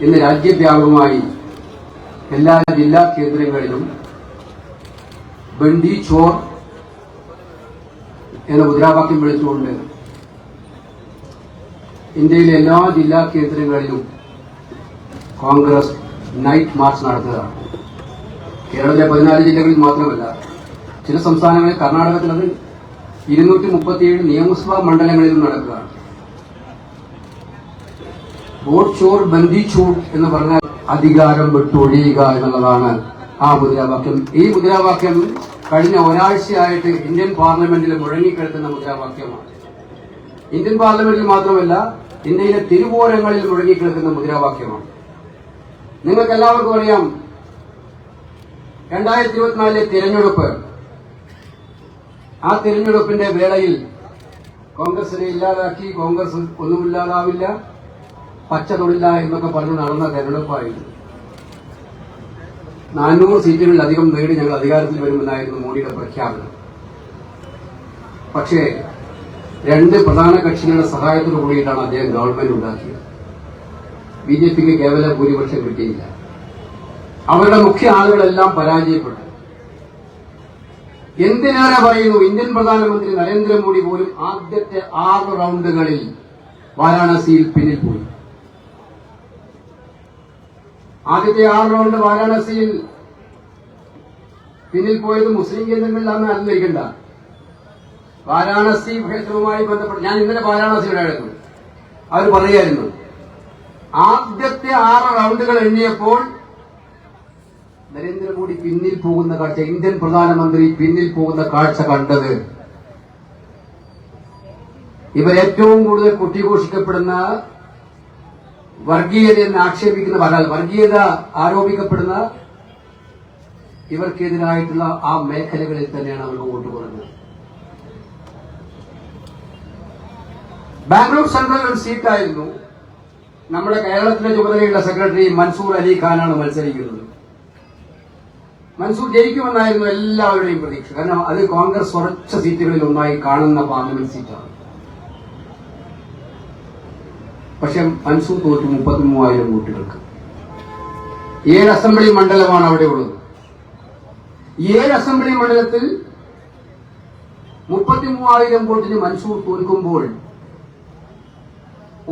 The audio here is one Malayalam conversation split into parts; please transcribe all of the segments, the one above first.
ഇന്ന് രാജ്യവ്യാപകമായി എല്ലാ ജില്ലാ കേന്ദ്രങ്ങളിലും ബണ്ടി ചോർ എന്ന മുദ്രാവാക്യം വിളിച്ചുകൊണ്ട് ഇന്ത്യയിലെ എല്ലാ ജില്ലാ കേന്ദ്രങ്ങളിലും കോൺഗ്രസ് നൈറ്റ് മാർച്ച് നടത്തുകയാണ് കേരളത്തിലെ പതിനാല് ജില്ലകളിൽ മാത്രമല്ല ചില സംസ്ഥാനങ്ങളിൽ കർണാടകത്തിൽ അത് ഇരുന്നൂറ്റി മുപ്പത്തിയേഴ് നിയമസഭാ മണ്ഡലങ്ങളിലും നടക്കുകയാണ്. വോട്ട് ചോർ ബന്ധിച്ചു എന്ന് പറഞ്ഞാൽ അധികാരം വിട്ടൊഴിയുക എന്നുള്ളതാണ് ആ മുദ്രാവാക്യം. ഈ മുദ്രാവാക്യം കഴിഞ്ഞ ഒരാഴ്ചയായിട്ട് ഇന്ത്യൻ പാർലമെന്റിൽ മുഴങ്ങിക്കിടക്കുന്ന മുദ്രാവാക്യമാണ്. ഇന്ത്യൻ പാർലമെന്റിൽ മാത്രമല്ല ഇന്ത്യയിലെ തിരുവോരങ്ങളിൽ മുഴങ്ങിക്കിടക്കുന്ന മുദ്രാവാക്യമാണ്. നിങ്ങൾക്ക് എല്ലാവർക്കും അറിയാം രണ്ടായിരത്തി ഇരുപത്തിനാലിലെ തിരഞ്ഞെടുപ്പ്. ആ തിരഞ്ഞെടുപ്പിന്റെ വേളയിൽ കോൺഗ്രസിനെ ഇല്ലാതാക്കി കോൺഗ്രസ് ഒന്നുമില്ലാതാവില്ല പച്ച തൊടില്ല എന്നൊക്കെ പറഞ്ഞ് നടന്ന തെരഞ്ഞെടുപ്പായിരുന്നു. നാനൂറ് സീറ്റുകളിലധികം നേടി ഞങ്ങൾ അധികാരത്തിൽ വരുമെന്നായിരുന്നു മോഡിയുടെ പ്രഖ്യാപനം. പക്ഷേ രണ്ട് പ്രധാന കക്ഷികളുടെ സഹായത്തോടു കൂടിയിട്ടാണ് അദ്ദേഹം ഗവൺമെന്റ് ഉണ്ടാക്കിയത്. ബി ജെ പിക്ക് കേവല ഭൂരിപക്ഷം കിട്ടിയില്ല. അവരുടെ മുഖ്യ ആളുകളെല്ലാം പരാജയപ്പെട്ടു. എന്തിനേറെ പറയുന്നു ഇന്ത്യൻ പ്രധാനമന്ത്രി നരേന്ദ്രമോദി പോലും ആദ്യത്തെ ആറ് റൗണ്ടുകളിൽ വാരാണസിയിൽ പിന്നിൽ പോയി. ആദ്യത്തെ ആറ് റൗണ്ട് വാരാണസിയിൽ പിന്നിൽ പോയത് മുസ്ലിം കേന്ദ്രങ്ങളിലാണ് അനുഭവിക്കേണ്ട വാരാണസി ക്ഷേത്രവുമായി ബന്ധപ്പെട്ട് ഞാൻ ഇന്നലെ വാരാണസിയിലായിരുന്നു അവർ പറയായിരുന്നു ആദ്യത്തെ ആറ് റൗണ്ടുകൾ എണ്ണിയപ്പോൾ നരേന്ദ്രമോദി പിന്നിൽ പോകുന്ന കാഴ്ച ഇന്ത്യൻ പ്രധാനമന്ത്രി പിന്നിൽ പോകുന്ന കാഴ്ച കണ്ടത് ഇവർ ഏറ്റവും കൂടുതൽ കുട്ടിഘോഷിക്കപ്പെടുന്ന വർഗീയത എന്ന് ആക്ഷേപിക്കുന്ന പറയാൽ വർഗീയത ആരോപിക്കപ്പെടുന്ന ഇവർക്കെതിരായിട്ടുള്ള ആ മേഖലകളിൽ തന്നെയാണ് അവർ വോട്ട് കുറഞ്ഞത് ബാംഗ്ലൂർ സെൻട്രൽ സീറ്റായിരുന്നു. നമ്മുടെ കേരളത്തിലെ ചുമതലയുള്ള സെക്രട്ടറി മൻസൂർ അലി ഖാനാണ് മത്സരിക്കുന്നത്. മൻസൂർ ജയിക്കുമെന്നായിരുന്നു എല്ലാവരുടെയും പ്രതീക്ഷ. കാരണം അത് കോൺഗ്രസ് ഉറച്ച സീറ്റുകളിൽ ഒന്നായി കാണുന്ന പാർലമെന്റ് സീറ്റാണ്. പക്ഷെ മൻസൂർ തോറ്റു മുപ്പത്തി മൂവായിരം വോട്ടുകൾക്ക്. ഏഴ് അസംബ്ലി മണ്ഡലമാണ് അവിടെ ഉള്ളത്. ഏഴ് അസംബ്ലി മണ്ഡലത്തിൽ മുപ്പത്തി മൂവായിരം വോട്ടിന് മൻസൂർ തോൽക്കുമ്പോൾ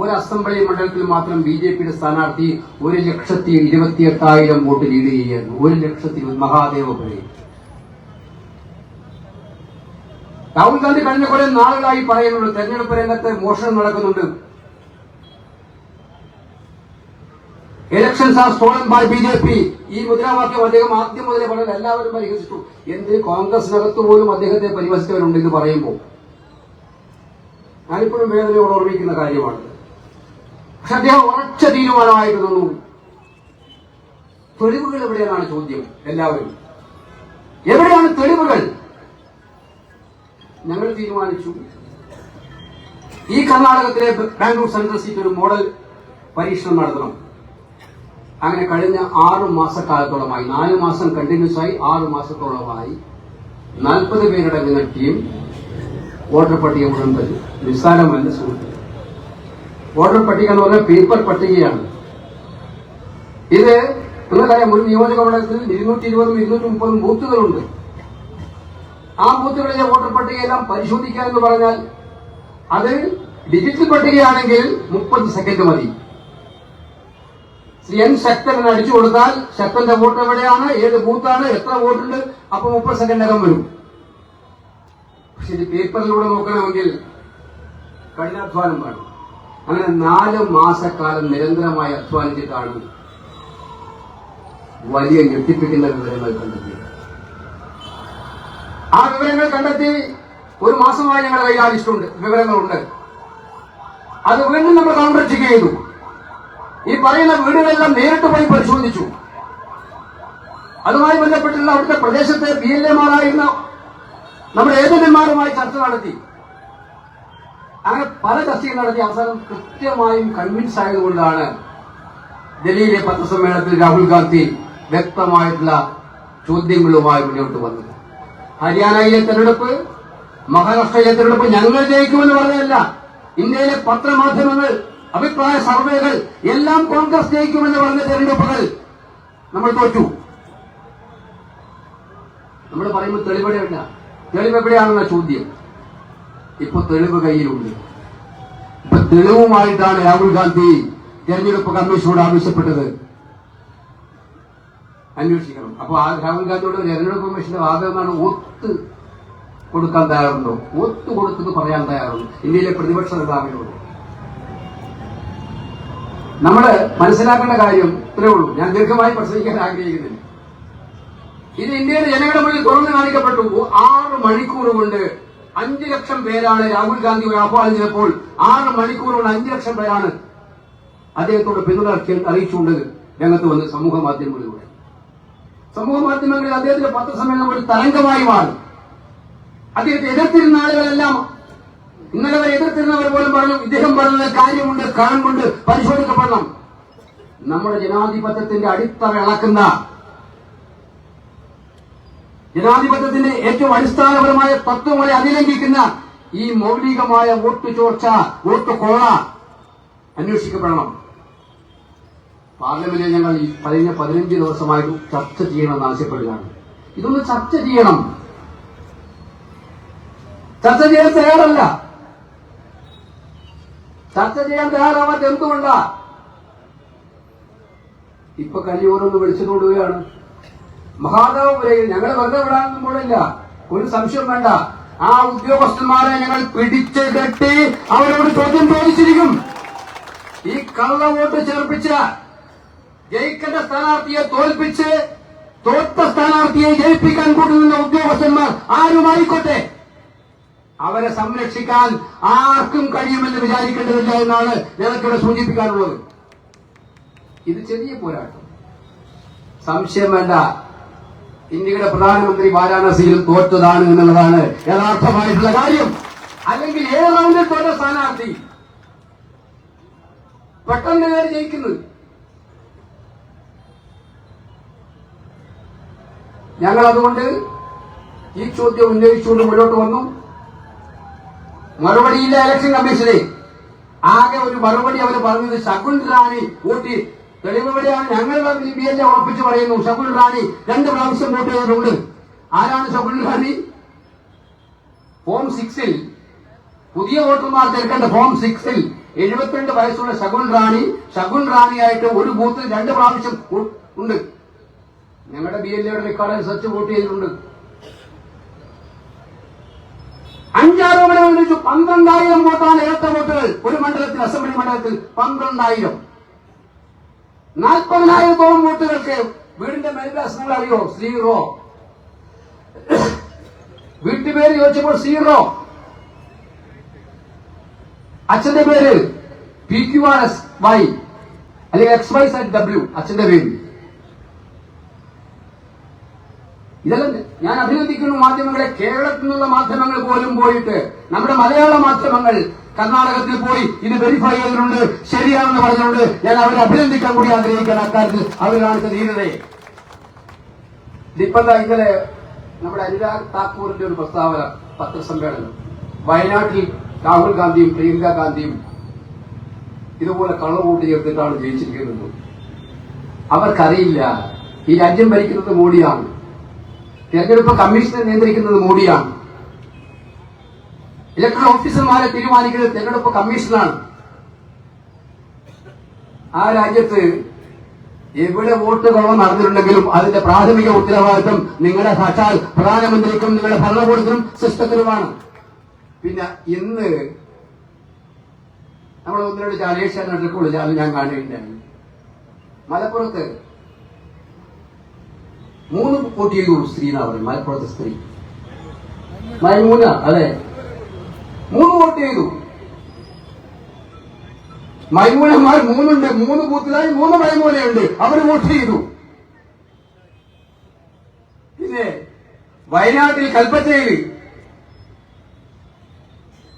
ഒരു അസംബ്ലി മണ്ഡലത്തിൽ മാത്രം ബി ജെ പിയുടെ സ്ഥാനാർത്ഥി ഒരു ലക്ഷത്തി ഇരുപത്തി എട്ടായിരം വോട്ട് ലീഡ് ചെയ്യുന്നു ഒരു ലക്ഷത്തി മഹാദേവപുരയിൽ രാഹുൽ ഗാന്ധി കഴിഞ്ഞ കുറെ നാളുകളായി പറയുന്നുണ്ട് തെരഞ്ഞെടുപ്പ് രംഗത്ത് മോഷണം നടക്കുന്നുണ്ട്. Elections are stolen by B J P ഈ മുദ്രാവാക്യം അദ്ദേഹം ആദ്യം മുതലേ പറഞ്ഞത് എല്ലാവരും പരിഹസിച്ചു. എന്ത് കോൺഗ്രസിനകത്ത് പോലും അദ്ദേഹത്തെ പരിഹസിച്ചവരുണ്ട് എന്ന് പറയുമ്പോൾ? ഞാനിപ്പോഴും വേദനയോട് ഓർമ്മിക്കുന്ന കാര്യമാണ്. പക്ഷെ അദ്ദേഹം ഉറച്ച തീരുമാനമായിരുന്നു തെളിവുകൾ എവിടെയാണ് ചോദ്യം? എല്ലാവരും. എവിടെയാണ് തെളിവുകൾ? ഞങ്ങൾ തീരുമാനിച്ചു. ഈ കർണാടകത്തിലെ ബാംഗ്ലൂർ സെൻട്രൽ സീറ്റ് ഒരു മോഡൽ പരീക്ഷണം നടത്തണം. അങ്ങനെ കഴിഞ്ഞ ആറു മാസക്കാലത്തോളമായി നാല് മാസം കണ്ടിന്യൂസ് ആയി ആറു മാസത്തോളമായി നാൽപ്പത് പേരടങ്ങുന്ന ടീം വോട്ടർ പട്ടിക മുഴുവൻ തരും നിസ്സാരമല്ല സുഹൃത്ത്. വോട്ടർ പട്ടിക എന്ന് പറഞ്ഞാൽ പേപ്പർ പട്ടികയാണ്. ഇത് നിങ്ങൾക്കറിയാം ഒരു നിയോജക മണ്ഡലത്തിൽ ഇരുന്നൂറ്റി ഇരുപതും ഇരുന്നൂറ്റി മുപ്പതും ബൂത്തുകളുണ്ട്. ആ ബൂത്തുകളിലെ വോട്ടർ പട്ടികയെല്ലാം പരിശോധിക്കുക എന്ന് പറഞ്ഞാൽ അത് ഡിജിറ്റൽ പട്ടികയാണെങ്കിൽ മുപ്പത് സെക്കൻഡ് മതി. എൻ ശക്തൻ അടിച്ചു കൊടുത്താൽ ശക്തന്റെ വോട്ട് എവിടെയാണ്? ഏത് ബൂത്താണ്? എത്ര വോട്ടുണ്ട്? അപ്പൊ മുപ്പത് സെക്കൻഡിനകം വരും. പക്ഷെ ഇത് പേപ്പറിലൂടെ നോക്കണമെങ്കിൽ കഠിനാധ്വാനം വേണം അങ്ങനെ നാല് മാസക്കാലം നിരന്തരമായി അധ്വാനിച്ചിട്ടാണ് വലിയ ഞെട്ടിപ്പിക്കുന്ന വിവരങ്ങൾ കണ്ടെത്തിയത്. ആ വിവരങ്ങൾ കണ്ടെത്തി ഒരു മാസമായി ഞങ്ങളുടെ കയ്യിൽ ആ വിവരങ്ങളുണ്ട്. അത് വീണ്ടും നമ്മൾ കൗണ്ടർ ചെയ്തു. ഈ പറയുന്ന വീടുകളെല്ലാം നേരിട്ട് പോയി പരിശോധിച്ചു. അതുമായി ബന്ധപ്പെട്ടുള്ള അവിടുത്തെ പ്രദേശത്തെ ബി എൽ എമാരായിരുന്ന നമ്മുടെ ഏജന്റുമാരുമായി ചർച്ച നടത്തി. അങ്ങനെ പല ചർച്ചകൾ നടത്തി. അവസാനം കൃത്യമായും കൺവിൻസ് ആയതുകൊണ്ടാണ് ഡൽഹിയിലെ പത്രസമ്മേളനത്തിൽ രാഹുൽ ഗാന്ധി വ്യക്തമായിട്ടുള്ള ചോദ്യങ്ങളുമായി മുന്നോട്ട് വന്നത്. ഹരിയാനയിലെ തെരഞ്ഞെടുപ്പ് മഹാരാഷ്ട്രയിലെ തെരഞ്ഞെടുപ്പ് ഞങ്ങൾ ജയിക്കുമെന്ന് പറഞ്ഞതല്ല. ഇന്ത്യയിലെ പത്രമാധ്യമങ്ങൾ അഭിപ്രായ സർവേകൾ എല്ലാം കോൺഗ്രസ് ജയിക്കുമെന്ന് പറഞ്ഞ തെരഞ്ഞെടുപ്പുകൾ നമ്മൾ തോറ്റു. നമ്മൾ പറയുമ്പോൾ തെളിവെവിടെയല്ല തെളിവ് എവിടെയാണെന്ന ചോദ്യം. ഇപ്പൊ തെളിവ് കയ്യിലുണ്ട്. ഇപ്പൊ തെളിവുമായിട്ടാണ് രാഹുൽ ഗാന്ധി തെരഞ്ഞെടുപ്പ് കമ്മീഷനോട് ആവശ്യപ്പെട്ടത്. അന്വേഷിക്കണം. അപ്പൊ ആ രാഹുൽ ഗാന്ധിയോട് തെരഞ്ഞെടുപ്പ് കമ്മീഷന്റെ വാദമെന്നാണ് ഒത്ത് കൊടുക്കാൻ തയ്യാറുണ്ടോ? ഒത്തു കൊടുത്തത് പറയാൻ തയ്യാറുണ്ട്. ഇന്ത്യയിലെ പ്രതിപക്ഷ നേതാവിനോട്. നമ്മൾ മനസ്സിലാക്കേണ്ട കാര്യം ഇത്രേ ഉള്ളൂ. ഞാൻ ദീർഘമായി പ്രസംഗിക്കാൻ ആഗ്രഹിക്കുന്നില്ല. ഇത് ഇന്ത്യയിലെ ജനങ്ങളുടെ മുന്നിൽ തുറന്നു കാണിക്കപ്പെട്ടു. ആറ് മണിക്കൂർ കൊണ്ട് അഞ്ചു ലക്ഷം പേരാണ് രാഹുൽ ഗാന്ധി ആഹ്വാനം ചെയ്തപ്പോൾ ആറ് മണിക്കൂർ കൊണ്ട് അഞ്ചു ലക്ഷം പേരാണ് അദ്ദേഹത്തോട് പിന്തുണ അറിയിച്ചു- അറിയിച്ചുകൊണ്ട് രംഗത്ത് വന്ന് സമൂഹ മാധ്യമങ്ങളിലൂടെ. സമൂഹ മാധ്യമങ്ങളിൽ അദ്ദേഹത്തിന്റെ പത്രസമ്മേളനം ഒരു തരംഗമായി മാറി. അദ്ദേഹത്തെ എതിർത്തിരുന്ന ആളുകളെല്ലാം ഇന്നലെ വരെ എതിർത്തിരുന്നവർ പോലും പറഞ്ഞു ഇദ്ദേഹം പറഞ്ഞത് കാര്യമുണ്ട് കാണുമുണ്ട് പരിശോധിക്കപ്പെടണം. നമ്മുടെ ജനാധിപത്യത്തിന്റെ അടിത്തറ ഇളക്കുന്ന ജനാധിപത്യത്തിന്റെ ഏറ്റവും അടിസ്ഥാനപരമായ തത്വങ്ങളെ അതിലംഘിക്കുന്ന ഈ മൗലികമായ വോട്ട് ചോർച്ച വോട്ട് കോള അന്വേഷിക്കപ്പെടണം. പാർലമെന്റിൽ ഞങ്ങൾ ഈ കഴിഞ്ഞ പതിനഞ്ച് ദിവസമായിട്ട് ചർച്ച ചെയ്യണമെന്ന് ആവശ്യപ്പെടുകയാണ്. ഇതൊന്ന് ചർച്ച ചെയ്യണം. ചർച്ച ചെയ്യാൻ തയ്യാറല്ല. ചർച്ച ചെയ്യാൻ തയ്യാറാവാത്ത എന്തുകൊണ്ടാ? ഇപ്പൊ കലിയോരൊന്ന് വിളിച്ചുകൊടുകയാണ് മഹാദേവപുരയിൽ ഞങ്ങൾ വെറുതെ വിടാനൊന്നും പോലില്ല ഒരു സംശയം വേണ്ട. ആ ഉദ്യോഗസ്ഥന്മാരെ ഞങ്ങൾ പിടിച്ച് കെട്ടി അവരോട് ചോദ്യം ചോദിച്ചിരിക്കും. ഈ കള്ള വോട്ട് ചേർപ്പിച്ച ജയിക്കേണ്ട സ്ഥാനാർത്ഥിയെ തോൽപ്പിച്ച് തോറ്റ സ്ഥാനാർത്ഥിയെ ജയിപ്പിക്കാൻ കൂട്ടുന്ന ഉദ്യോഗസ്ഥന്മാർ ആരുമായിക്കോട്ടെ? അവരെ സംരക്ഷിക്കാൻ ആർക്കും കഴിയുമെന്ന് വിചാരിക്കേണ്ടതില്ല എന്നാണ് ഞങ്ങൾക്കിവിടെ സൂചിപ്പിക്കാനുള്ളത്. ഇത് ചെറിയ പോരാട്ടം. സംശയം വേണ്ട ഇന്ത്യയുടെ പ്രധാനമന്ത്രി വാരാണസിയിൽ തോറ്റതാണ് എന്നുള്ളതാണ് യഥാർത്ഥമായിട്ടുള്ള കാര്യം. അല്ലെങ്കിൽ ഏത് റൗണ്ടിൽ തോറ്റ സ്ഥാനാർത്ഥി പെട്ടെന്ന് കയറി ജയിക്കുന്നത് ഞങ്ങൾ അതുകൊണ്ട് ഈ ചോദ്യം ഉന്നയിച്ചുകൊണ്ട് മുന്നോട്ട് വന്നു. മറുപടിയില്ല ഇലക്ഷൻ കമ്മീഷനെ ആകെ ഒരു മറുപടി അവർ പറഞ്ഞത് ശകുൻ റാണി ഊട്ടി തെളിവെവിടെയാണ് ഞങ്ങൾ ബി എൽ എ ഉറപ്പിച്ച് പറയുന്നു ശകുൻ റാണി രണ്ട് പ്രാവശ്യം വോട്ട് ചെയ്തിട്ടുണ്ട്. ആരാണ് ശകുൻ റാണി? ഫോം സിക്സിൽ പുതിയ വോട്ടർമാർ ചേർക്കേണ്ട ഫോം സിക്സിൽ എഴുപത്തിരണ്ട് വയസ്സുള്ള ശകുൻ റാണി ശകുൻ റാണിയായിട്ട് ഒരു ബൂത്തിൽ രണ്ട് പ്രാവശ്യം ഉണ്ട്. ഞങ്ങളുടെ ബി എൽ എയുടെ റെക്കോർഡ് അനുസരിച്ച് വോട്ട് ചെയ്തിട്ടുണ്ട്. അഞ്ചാരോപണം ഉന്നയിച്ചു പന്ത്രണ്ടായിരം വോട്ടാണ് ഇരട്ട വോട്ടുകൾ ഒരു മണ്ഡലത്തിൽ അസംബ്ലി മണ്ഡലത്തിൽ പന്ത്രണ്ടായിരം. നാൽപ്പതിനായിരത്തോളം വോട്ടുകൾക്ക് വീടിന്റെ മേൽവിലാസം നിങ്ങൾ അറിയോ? സീറോ വീട്ടുപേര് ചോദിച്ചപ്പോൾ സീറോ അച്ഛന്റെ പേര് P Q R S Y അല്ലെങ്കിൽ എക്സ് വൈ സെറ്റ് ഡബ്ല്യു അച്ഛന്റെ പേര്. ഇതെല്ലാം ഞാൻ അഭിനന്ദിക്കുന്നു മാധ്യമങ്ങളെ. കേരളത്തിൽ നിന്നുള്ള മാധ്യമങ്ങൾ പോലും പോയിട്ട് നമ്മുടെ മലയാള മാധ്യമങ്ങൾ കർണാടകത്തിൽ പോയി ഇത് വെരിഫൈ ചെയ്തിട്ടുണ്ട്. ശരിയാണെന്ന് പറഞ്ഞുകൊണ്ട് ഞാൻ അവരെ അഭിനന്ദിക്കാൻ കൂടി ആഗ്രഹിക്കാൻ അക്കാര്യത്തിൽ അവർ കാണിച്ച ധീരതയെ ഇതിപ്പോ ഇന്നലെ നമ്മുടെ അനുരാഗ് താക്കൂറിന്റെ ഒരു പ്രസ്താവന പത്രസമ്മേളനം. വയനാട്ടിൽ രാഹുൽ ഗാന്ധിയും പ്രിയങ്ക ഗാന്ധിയും ഇതുപോലെ കള്ളവോട്ട് ചേർത്തിട്ടാണ് ജയിച്ചിരിക്കുന്നത്. അവർക്കറിയില്ല ഈ രാജ്യം ഭരിക്കുന്നത് മോഡിയാണ്. തെരഞ്ഞെടുപ്പ് കമ്മീഷനെ നിയന്ത്രിക്കുന്നത് മോഡിയാണ്. ഇലക്ട്രൽ ഓഫീസർമാരെ തീരുമാനിക്കുന്നത് തെരഞ്ഞെടുപ്പ് കമ്മീഷനാണ്. ആ രാജ്യത്ത് എവിടെ വോട്ട് കുറവ് നടന്നിട്ടുണ്ടെങ്കിലും അതിന്റെ പ്രാഥമിക ഉത്തരവാദിത്വം നിങ്ങളുടെ സാക്ഷാൽ പ്രധാനമന്ത്രിക്കും നിങ്ങളുടെ ഭരണകൂടത്തിനും സിസ്റ്റത്തിനുമാണ്. പിന്നെ ഇന്ന് നമ്മൾ ഒന്ന് രണ്ട് ചാലേഷ്യ നടക്കുള്ളൂ ഞാൻ കാണുകയുണ്ടായിരുന്നു മലപ്പുറത്ത് മൂന്ന് വോട്ട് ചെയ്തു സ്ത്രീ എന്നാ പറയും മലപ്പുറത്തെ സ്ത്രീ മൈമൂന അല്ലെ? മൂന്ന് വോട്ട് ചെയ്തു മൈമൂനന്മാർ മൂന്നുണ്ട്. മൂന്ന് ബൂത്തിലായി മൂന്ന് മൈമൂനയുണ്ട് അവർ വോട്ട് ചെയ്തു. പിന്നെ വയനാട്ടിൽ കൽപ്പറ്റയിൽ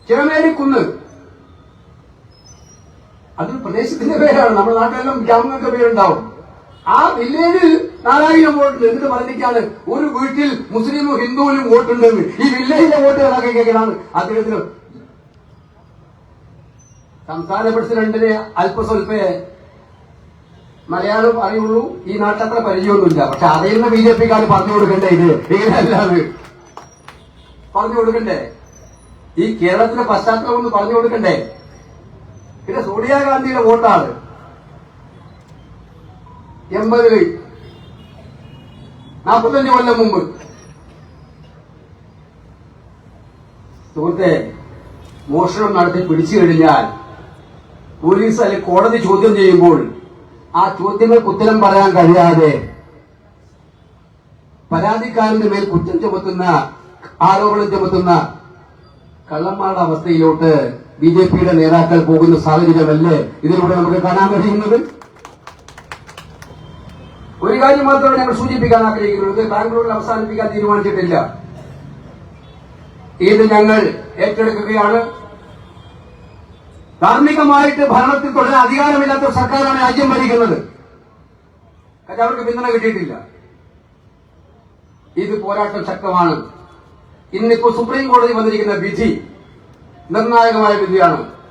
ചിറമേലിക്കുന്ന് അത് പ്രദേശത്തിന്റെ പേരാണ്. നമ്മുടെ നാട്ടിലെല്ലാം ഗ്രാമങ്ങൾക്ക് പേരുണ്ടാവും. ആ വില്ലേജിൽ നാലായിരം വോട്ടുണ്ട് എന്നിട്ട് പറഞ്ഞിരിക്കാണ് ഒരു വീട്ടിൽ മുസ്ലിമും ഹിന്ദുവിനും വോട്ടുണ്ടെന്ന് ഈ വില്ലേജിലെ വോട്ട് കണക്കാക്കിയാണ് അദ്ദേഹത്തിന്. സംസ്ഥാന പ്രസിഡന്റിന് അല്പസ്വല്പേ മലയാളം അറിയുള്ളൂ. ഈ നാട്ടത്ര പരിചയമൊന്നുമില്ല. പക്ഷെ അറിയുന്ന ബി ജെ പിക്കാർ പറഞ്ഞു കൊടുക്കണ്ടേ ഇത്? ഇങ്ങനെയല്ലാതെ. പറഞ്ഞു കൊടുക്കണ്ടേ? ഈ കേരളത്തിന്റെ പശ്ചാത്തലം ഒന്ന് പറഞ്ഞു കൊടുക്കണ്ടേ? പിന്നെ സോണിയാഗാന്ധിയുടെ വോട്ടാണ്. എൺപതിൽ നാൽപ്പത്തഞ്ച് കൊല്ലം മുമ്പ്. സുഹൃത്തെ മോഷണം നടത്തി പിടിച്ചു കഴിഞ്ഞാൽ പോലീസ് അല്ലെങ്കിൽ കോടതി ചോദ്യം ചെയ്യുമ്പോൾ ആ ചോദ്യങ്ങൾക്ക് ഉത്തരം പറയാൻ കഴിയാതെ പരാതിക്കാരന്റെ മേൽ കുറ്റം ചുമത്തുന്ന ആരോപണം ചുമത്തുന്ന കള്ളന്മാരുടെ അവസ്ഥയിലോട്ട് ബി ജെ പിയുടെ നേതാക്കൾ പോകുന്ന സാഹചര്യമല്ലേ ഇതിലൂടെ നമുക്ക് കാണാൻ കഴിയുന്നത്? ഒരു കാര്യം മാത്രമേ ഞങ്ങൾ സൂചിപ്പിക്കാൻ ആഗ്രഹിക്കുന്നത് ബാംഗ്ലൂരിൽ അവസാനിപ്പിക്കാൻ തീരുമാനിച്ചിട്ടില്ല. ഇത് ഞങ്ങൾ ഏറ്റെടുക്കുകയാണ്. ധാർമ്മികമായിട്ട് ഭരണത്തിൽ തുടരാൻ അധികാരമില്ലാത്ത സർക്കാരാണ് രാജ്യം ഭരിക്കുന്നത്. കാരണം അവർക്ക് പിന്തുണ കിട്ടിയിട്ടില്ല. ഇത് പോരാട്ടം ശക്തമാണ്. ഇന്നിപ്പോ സുപ്രീം കോടതി വന്നിരിക്കുന്ന വിധി നിർണായകമായ വിധിയാണ്.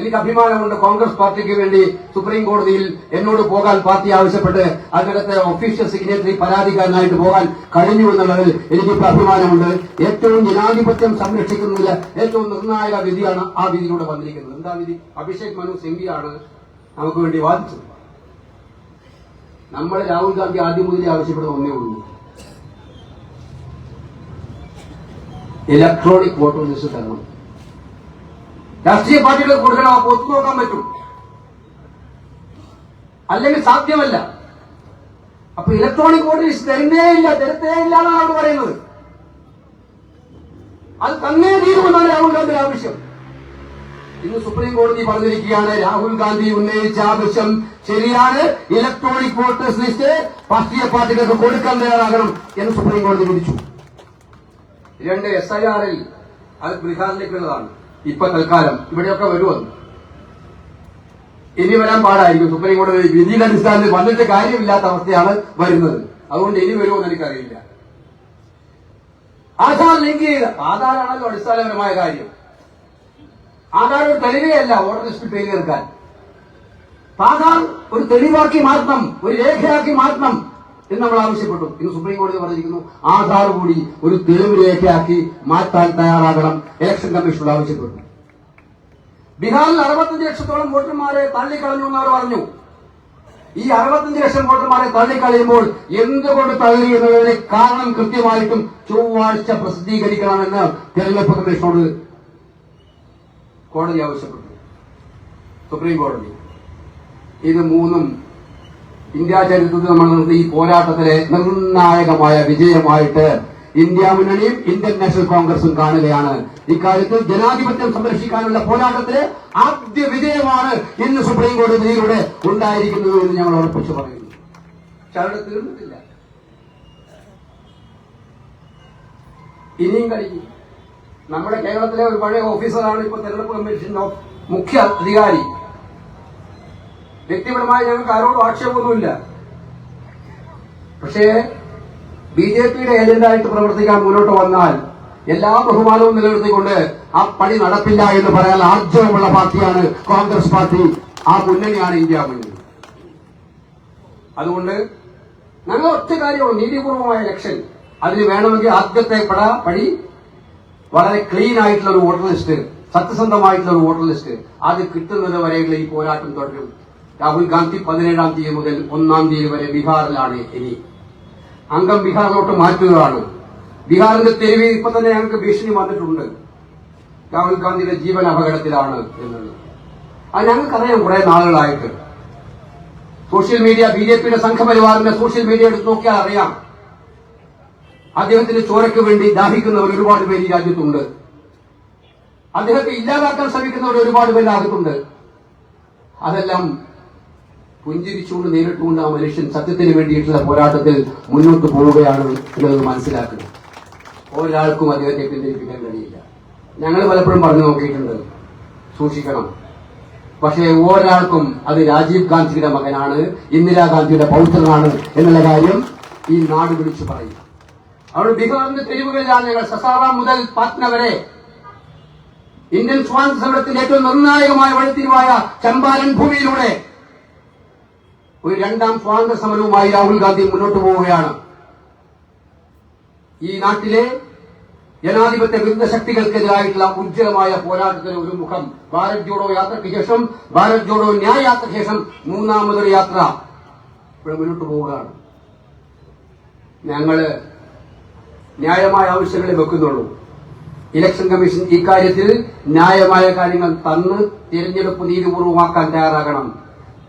എനിക്ക് അഭിമാനമുണ്ട്. കോൺഗ്രസ് പാർട്ടിക്ക് വേണ്ടി സുപ്രീം കോടതിയിൽ എന്നോട് പോകാൻ പാർട്ടി ആവശ്യപ്പെട്ട് അതിനകത്തെ ഒഫീഷ്യൽ സിഗ്നേറ്ററി പരാതിക്കാരനായിട്ട് പോകാൻ കഴിഞ്ഞു എന്നുള്ളതിൽ എനിക്കിപ്പോൾ അഭിമാനമുണ്ട്. ഏറ്റവും ജനാധിപത്യം സംരക്ഷിക്കുന്നതിൽ ഏറ്റവും നിർണായക വിധിയാണ് ആ വിധിയിലൂടെ വന്നിരിക്കുന്നത്. എന്താ വിധി? അഭിഷേക് മനു സിംഗിയാണ് നമുക്ക് വേണ്ടി വാദിച്ചത്. നമ്മൾ രാഹുൽ ഗാന്ധി ആദ്യം മുതലേ ആവശ്യപ്പെടുന്ന ഒന്നേ ഉള്ളൂ. ഇലക്ട്രോണിക് വോട്ടർ ലിസ്റ്റ് തരണം. രാഷ്ട്രീയ പാർട്ടികൾക്ക് കൊടുക്കണം അപ്പൊ ഒത്തുനോക്കാൻ പറ്റും. അല്ലെങ്കിൽ സാധ്യമല്ല. അപ്പൊ ഇലക്ട്രോണിക് ലിസ്റ്റ് തരുന്നേ ഇല്ല തരത്തേ ഇല്ല എന്നാണ് അവർ പറയുന്നത്. അത് തന്നേ തീരുമെന്നാണ് രാഹുൽ ഗാന്ധി ആവശ്യം. ഇന്ന് സുപ്രീം കോടതി പറഞ്ഞിരിക്കുകയാണ് രാഹുൽ ഗാന്ധി ഉന്നയിച്ച ആവശ്യം ശരിയാണ്. ഇലക്ട്രോണിക് വോട്ടേഴ്സ് ലിസ്റ്റ് രാഷ്ട്രീയ പാർട്ടികൾക്ക് കൊടുക്കാൻ തയ്യാറാകണം എന്ന് സുപ്രീം കോടതി വിധിച്ചു. രണ്ട് എസ് ഐ ആറിൽ അത് ബീഹാറിലേക്കുള്ളതാണ്. ഇപ്പൊ തൽക്കാലം ഇവിടെയൊക്കെ വരുമെന്ന് ഇനി വരാൻ പാടായിരിക്കും. സുപ്രീം കോടതി വിധിയുടെ അടിസ്ഥാനത്തിൽ വന്നിട്ട് കാര്യമില്ലാത്ത അവസ്ഥയാണ് വരുന്നത്. അതുകൊണ്ട് ഇനി വരുമെന്ന് എനിക്കറിയില്ല. ആധാർ ലിങ്ക് ചെയ്ത് ആധാറാണല്ലോ അടിസ്ഥാനപരമായ കാര്യം. ആധാർ ഒരു തെളിവേയല്ല വോട്ടർ ലിസ്റ്റിൽ പേര് തീർക്കാൻ ആധാർ ഒരു തെളിവാക്കി മാറ്റണം ഒരു രേഖയാക്കി മാറ്റണം. എന്ന് നമ്മൾ ആവശ്യപ്പെട്ടു. ഇന്ന് സുപ്രീം കോടതി പറഞ്ഞിരിക്കുന്നു ആധാർ കൂടി ഒരു തെളിവ് രേഖയാക്കി മാറ്റാൻ തയ്യാറാകണം. ഇലക്ഷൻ കമ്മീഷനോട് ആവശ്യപ്പെട്ടു. ബീഹാറിൽ അറുപത്തഞ്ച് ലക്ഷത്തോളം വോട്ടർമാരെ തള്ളിക്കളഞ്ഞു എന്ന് അവർ പറഞ്ഞു. ഈ അറുപത്തഞ്ച് ലക്ഷം വോട്ടർമാരെ തള്ളിക്കളയുമ്പോൾ എന്തുകൊണ്ട് തള്ളി എന്നതിന് കാരണം കൃത്യമായിട്ടും ചൊവ്വാഴ്ച പ്രസിദ്ധീകരിക്കണമെന്ന് തെരഞ്ഞെടുപ്പ് കമ്മീഷനോട് കോടതി ആവശ്യപ്പെട്ടു. സുപ്രീം കോടതി. ഇത് മൂന്നും ഇന്ത്യ ചരിത്രത്തിൽ നമ്മൾ ഈ പോരാട്ടത്തിലെ നിർണായകമായ വിജയമായിട്ട് ഇന്ത്യ മുന്നണിയും ഇന്ത്യൻ നാഷണൽ കോൺഗ്രസും കാണുകയാണ്. ഇക്കാര്യത്തിൽ ജനാധിപത്യം സംരക്ഷിക്കാനുള്ള പോരാട്ടത്തിലെ ആദ്യ വിജയമാണ് ഇന്ന് സുപ്രീം കോടതിയിലൂടെ ഉണ്ടായിരിക്കുന്നത് എന്ന് ഞങ്ങൾ ഉറപ്പിച്ചു പറയുന്നു. പക്ഷെ തീർന്നിട്ടില്ല. ഇനിയും കഴിഞ്ഞു നമ്മുടെ കേരളത്തിലെ ഒരു പഴയ ഓഫീസറാണ് ഇപ്പോൾ തെരഞ്ഞെടുപ്പ് കമ്മീഷന്റെ മുഖ്യ അധികാരി. വ്യക്തിപരമായി ഞങ്ങൾക്ക് ആരോടും ആക്ഷേപമൊന്നുമില്ല. പക്ഷേ ബി ജെ പിയുടെ ഏജന്റായിട്ട് പ്രവർത്തിക്കാൻ മുന്നോട്ട് വന്നാൽ എല്ലാ ബഹുമാനവും നിലനിർത്തിക്കൊണ്ട് ആ പണി നടപ്പില്ല എന്ന് പറയാൻ ആർജവമുള്ള പാർട്ടിയാണ് കോൺഗ്രസ് പാർട്ടി. ആ മുന്നണിയാണ് ഇന്ത്യ മുന്നണി. അതുകൊണ്ട് ഞങ്ങൾ ഒറ്റ കാര്യമാണ് നീതിപൂർവമായ ഇലക്ഷൻ അതിന് വേണമെങ്കിൽ ആദ്യത്തെ പട പടി വളരെ ക്ലീൻ ആയിട്ടുള്ള ഒരു വോട്ടർ ലിസ്റ്റ് സത്യസന്ധമായിട്ടുള്ള ഒരു വോട്ടർ ലിസ്റ്റ്. അത് കിട്ടുന്നത് വരെയുള്ള ഈ പോരാട്ടം തുടരും. രാഹുൽ ഗാന്ധി പതിനേഴാം തീയതി മുതൽ ഒന്നാം തീയതി വരെ ബീഹാറിലാണ് ഇനി. അംഗം ബീഹാറിലോട്ട് മാറ്റുകയാണ് ബീഹാറിന്റെ തെരുവ് ഇപ്പൊ തന്നെ ഞങ്ങൾക്ക് ഭീഷണി വന്നിട്ടുണ്ട്. രാഹുൽ ഗാന്ധിയുടെ ജീവൻ അപകടത്തിലാണ് എന്നുള്ളത് അത് ഞങ്ങൾക്കറിയാം കുറെ നാളുകളായിട്ട്. സോഷ്യൽ മീഡിയ ബി ജെ പിയുടെ സംഘപരിവാറിന്റെ സോഷ്യൽ മീഡിയ എടുത്ത് നോക്കിയാൽ അറിയാം. അദ്ദേഹത്തിന്റെ ചോരയ്ക്ക് വേണ്ടി ദാഹിക്കുന്നവർ ഒരുപാട് പേര് ഈ രാജ്യത്തുണ്ട്. അദ്ദേഹത്തെ ഇല്ലാതാക്കാൻ ശ്രമിക്കുന്നവർ ഒരുപാട് പേര് അകത്തുണ്ട്. അതെല്ലാം പുഞ്ചിരിച്ചുകൊണ്ട് നേരിട്ടുകൊണ്ട് ആ മനുഷ്യൻ സത്യത്തിന് വേണ്ടിയിട്ടുള്ള പോരാട്ടത്തിൽ മുന്നോട്ട് പോവുകയാണ് എന്നുള്ളത് മനസ്സിലാക്കുക ഒരാൾക്കും അദ്ദേഹത്തെ പിന്തിരിപ്പിക്കാൻ കഴിയില്ല. ഞങ്ങൾ പലപ്പോഴും പറഞ്ഞു നോക്കിയിട്ടുണ്ട്. സൂക്ഷിക്കണം. പക്ഷേ ഒരാൾക്കും അത് രാജീവ് ഗാന്ധിയുടെ മകനാണ് ഇന്ദിരാഗാന്ധിയുടെ പൗത്രനാണ് എന്നുള്ള കാര്യം ഈ നാട് വിളിച്ചു പറയും. അവിടെ ബീഹാറിന്റെ തെരുവുകളിലാണ് ഞങ്ങൾ സസാറ മുതൽ പാറ്റ്ന വരെ. ഇന്ത്യൻ സ്വാതന്ത്ര്യ സമരത്തിന്റെ ഏറ്റവും നിർണായകമായ വഴിത്തിരിവായ ചമ്പാരൻ ഭൂമിയിലൂടെ ഒരു രണ്ടാം സ്വാതന്ത്ര്യ സമരവുമായി രാഹുൽ ഗാന്ധി മുന്നോട്ട് പോവുകയാണ്. ഈ നാട്ടിലെ ജനാധിപത്യ വിരുദ്ധ ശക്തികൾക്കെതിരായിട്ടുള്ള ഉജ്ജ്വലമായ പോരാട്ടത്തിന് ഒരു മുഖം. ഭാരത് ജോഡോ യാത്രയ്ക്ക് ശേഷം ഭാരത് ജോഡോ ന്യായ യാത്രയ്ക്ക് ശേഷം മൂന്നാമതൊരു യാത്ര ഇവിടെ മുന്നോട്ട് പോവുകയാണ്. ഞങ്ങൾ ന്യായമായ ആവശ്യങ്ങളെ വെക്കുന്നുള്ളൂ. ഇലക്ഷൻ കമ്മീഷൻ ഇക്കാര്യത്തിൽ ന്യായമായ കാര്യങ്ങൾ തന്ന് തിരഞ്ഞെടുപ്പ് നീതിപൂർവമാക്കാൻ തയ്യാറാകണം.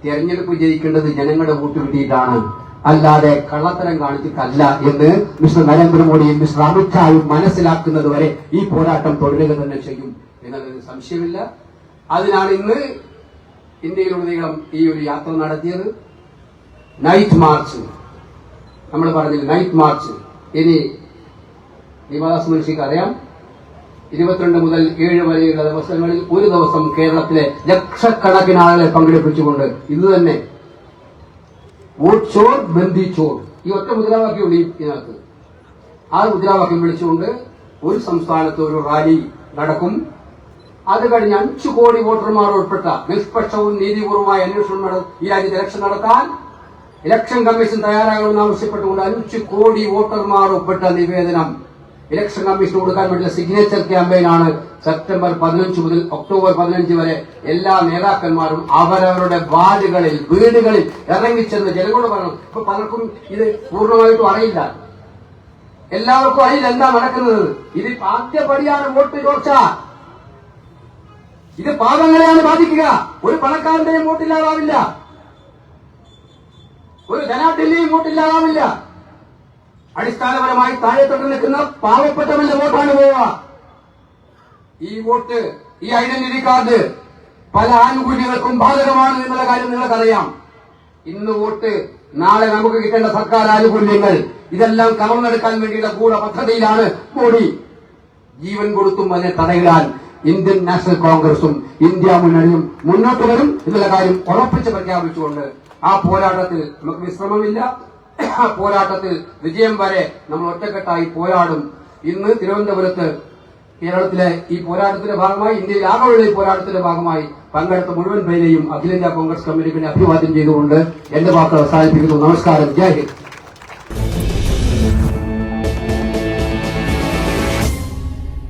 തിരഞ്ഞെടുപ്പ് ജയിക്കേണ്ടത് ജനങ്ങളുടെ വോട്ട് കിട്ടിയിട്ടാണ്. അല്ലാതെ കള്ളത്തരം കാണിച്ചിട്ടല്ല എന്ന് മിസ്റ്റർ നരേന്ദ്രമോദിയും മിസ്റ്റർ അമിത്ഷായും മനസ്സിലാക്കുന്നത് വരെ ഈ പോരാട്ടം തുടരുക തന്നെ ചെയ്യും. എന്നതിന് സംശയമില്ല. അതിനാണ് ഇന്ന് ഇന്ത്യയിലുടനീളം ഈ ഒരു യാത്ര നടത്തിയത്. നൈറ്റ് മാർച്ച് നമ്മൾ പറഞ്ഞില്ല നൈറ്റ് മാർച്ച് ഇനി നിവാസ് മനുഷ്യക്ക് അറിയാം. ഇരുപത്തിരണ്ട് മുതൽ ഏഴ് വരെയുള്ള ദിവസങ്ങളിൽ ഒരു ദിവസം കേരളത്തിലെ ലക്ഷക്കണക്കിന് ആളുകളെ പങ്കെടുപ്പിച്ചുകൊണ്ട് ഇത് തന്നെ വോട്ട് ചോർ ബന്ദി ചോർ. ഈ ഒറ്റ മുദ്രാവാക്യമുണ്ട് ഇതിനകത്ത്. ആ മുദ്രാവാക്യം വിളിച്ചുകൊണ്ട് ഒരു സംസ്ഥാനത്ത് ഒരു റാലി നടക്കും. അത് കഴിഞ്ഞ് അഞ്ചു കോടി വോട്ടർമാർ ഉൾപ്പെട്ട നിഷ്പക്ഷവും നീതിപൂർവമായ അന്വേഷണം ഈ രാജ്യത്ത് ഇലക്ഷൻ നടത്താൻ ഇലക്ഷൻ കമ്മീഷൻ തയ്യാറാകണമെന്ന് ആവശ്യപ്പെട്ടുകൊണ്ട് അഞ്ചു കോടി വോട്ടർമാർ ഉൾപ്പെട്ട നിവേദനം ഇലക്ഷൻ കമ്മീഷൻ കൊടുക്കാൻ വേണ്ടിയുള്ള സിഗ്നേച്ചർ ക്യാമ്പയിനാണ് സെപ്റ്റംബർ പതിനഞ്ച് മുതൽ ഒക്ടോബർ പതിനഞ്ച് വരെ എല്ലാ നേതാക്കന്മാരും അവരവരുടെ വാർഡുകളിൽ വീടുകളിൽ ഇറങ്ങിച്ചെന്ന് ജനങ്ങളോട് പറയണം ഇപ്പൊ പലർക്കും ഇത് പൂർണമായിട്ടും അറിയില്ല. എല്ലാവർക്കും അറിയില്ല എന്താ നടക്കുന്നത്. ഇത് ആദ്യപടിയാണ് വോട്ട് ചോർച്ച. ഇത് പാവങ്ങളെയാണ് ബാധിക്കുക. ഒരു പണക്കാരന്റെയും വോട്ടില്ലാതാവില്ല. ഒരു ധനാഢ്യന്റെയും വോട്ടില്ലാതാവില്ല. അടിസ്ഥാനപരമായി താഴെ തൊട്ട് നിൽക്കുന്ന പാവപ്പെട്ടവന്റെ വോട്ടാണ് പോവുക ഈ വോട്ട് ഈ ഐഡന്റിറ്റി കാർഡ് പല ആനുകൂല്യങ്ങൾക്കും ബാധകമാണ് എന്നുള്ള കാര്യം നിങ്ങൾക്കറിയാം. ഇന്ന് വോട്ട് നാളെ നമുക്ക് കിട്ടേണ്ട സർക്കാർ ആനുകൂല്യങ്ങൾ ഇതെല്ലാം കവർന്നെടുക്കാൻ വേണ്ടിയുള്ള കൂടെ പദ്ധതിയിലാണ് മോഡി. ജീവൻ കൊടുത്തും അതിനെ തടയിടാൻ ഇന്ത്യൻ നാഷണൽ കോൺഗ്രസും ഇന്ത്യ മുന്നണിയും മുന്നോട്ട് വരും എന്നുള്ള കാര്യം ഉറപ്പിച്ച് പ്രഖ്യാപിച്ചുകൊണ്ട് ആ പോരാട്ടത്തിൽ നമുക്ക് വിശ്രമമില്ല. പോരാട്ടത്തിൽ വിജയം വരെ നമ്മൾ ഒറ്റക്കെട്ടായി പോരാടും. ഇന്ന് തിരുവനന്തപുരത്ത് കേരളത്തിലെ ഈ പോരാട്ടത്തിന്റെ ഭാഗമായി ഇന്ത്യയിൽ ആകെയുള്ള ഈ പോരാട്ടത്തിന്റെ ഭാഗമായി പങ്കെടുത്ത മുഴുവൻ പേരെയും അഖിലേന്ത്യാ കോൺഗ്രസ് കമ്മിറ്റിക്ക് അഭിവാദ്യം ചെയ്തുകൊണ്ട് എന്റെ വാക്കുകൾ അവസാനിപ്പിക്കുന്നു. നമസ്കാരം. ജയ് ഹിന്ദ്.